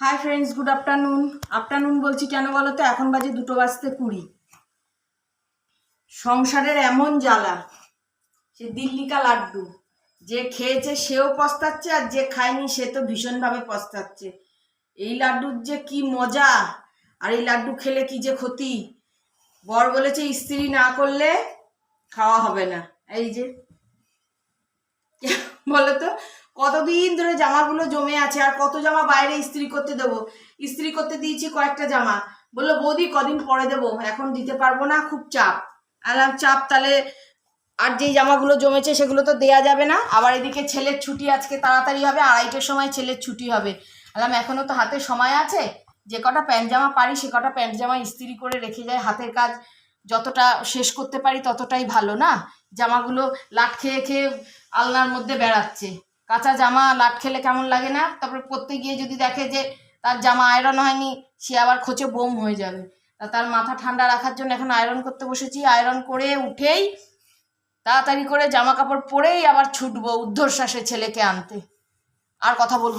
Hi friends good afternoon afternoon বলছি কেন বলো তো? এখন বাজে দুটো বাজতে কুড়ি। সংসারের এমন জ্বালা সে দিল্লিকা লাড্ডু। যে খেয়েছে সেও পস্তাচ্ছে আর যে খায়নি সে তো ভীষণভাবে পস্তাচ্ছে। এই লাড্ডুর যে কি মজা আর এই লাড্ডু খেলে কি যে ক্ষতি? বর বলেছে স্ত্রী না করলে খাওয়া হবে না। এই যে। বলো তো? কতদিন ধরে জামাগুলো জমে আছে, আর কত জামা বাইরে ইস্ত্রি করতে দেবো? ইস্ত্রি করতে দিয়েছি কয়েকটা জামা। বলল, বৌদি, কদিন পরে দেবো? এখন দিতে পারব না, খুব চাপ। আলাম চাপ, তাহলে আর যেই জামাগুলো জমেছে সেগুলো তো দেয়া যাবে না। আবার এদিকে ছেলের ছুটি আজকে তাড়াতাড়ি হবে, আড়াইটের সময় ছেলের ছুটি হবে। আলাম এখনও তো হাতে সময় আছে? যে কটা প্যান্ট জামা পারি, সে কটা প্যান্ট জামা ইস্ত্রি করে রেখে যায় হাতের কাজ যতটা শেষ করতে পারি ততটাই ভালো না? জামাগুলো লাট খেয়ে খেয়ে আলনার মধ্যে বেড়াচ্ছে। কাঁচা জামা, লাট খেলে কেমন লাগে না? তারপরে পরতে গিয়ে যদি দেখে যে তার জামা আয়রন হয়নি, সে আবার খোঁচে বোম হয়ে যাবে। তার মাথা ঠান্ডা রাখার জন্য এখন আয়রন করতে বসেছি। আয়রন করে উঠেই তাড়াতাড়ি করে জামা কাপড় পরেই আবার ছুটবো ঊর্ধ্বশ্বাসে ছেলেকে আনতে। আর কথা বলব।